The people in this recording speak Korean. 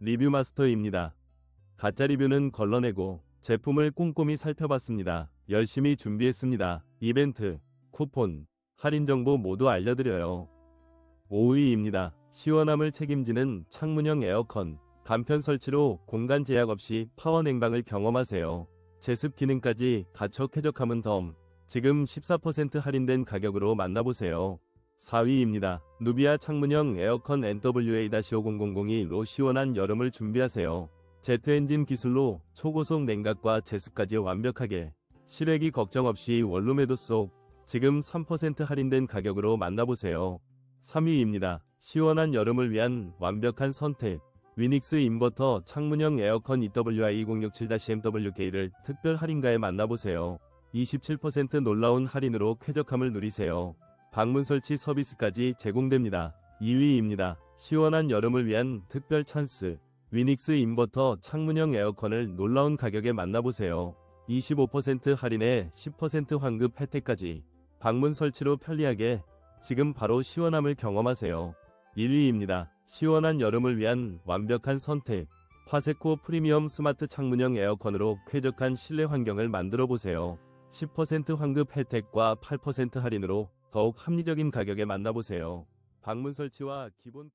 리뷰 마스터입니다. 가짜 리뷰는 걸러내고 제품을 꼼꼼히 살펴봤습니다. 열심히 준비했습니다. 이벤트, 쿠폰, 할인 정보 모두 알려드려요. 5위입니다. 시원함을 책임지는 창문형 에어컨. 간편 설치로 공간 제약 없이 파워 냉방을 경험하세요. 제습 기능까지 갖춰 쾌적함은 덤. 지금 14% 할인된 가격으로 만나보세요. 4위입니다. 누비아 창문형 에어컨 NWA-5000로 시원한 여름을 준비하세요. 제트 엔진 기술로 초고속 냉각과 제습까지 완벽하게 실외기 걱정 없이 원룸에도 쏙 지금 3% 할인된 가격으로 만나보세요. 3위입니다. 시원한 여름을 위한 완벽한 선택. 위닉스 인버터 창문형 에어컨 EWI2067-MWK를 특별 할인가에 만나보세요. 27% 놀라운 할인으로 쾌적함을 누리세요. 방문 설치 서비스까지 제공됩니다. 2위입니다. 시원한 여름을 위한 특별 찬스. 위닉스 인버터 창문형 에어컨을 놀라운 가격에 만나보세요. 25% 할인에 10% 환급 혜택까지. 방문 설치로 편리하게 지금 바로 시원함을 경험하세요. 1위입니다. 시원한 여름을 위한 완벽한 선택. 파세코 프리미엄 스마트 창문형 에어컨으로 쾌적한 실내 환경을 만들어 보세요. 10% 환급 혜택과 8% 할인으로 더욱 합리적인 가격에 만나보세요. 방문 설치와 기본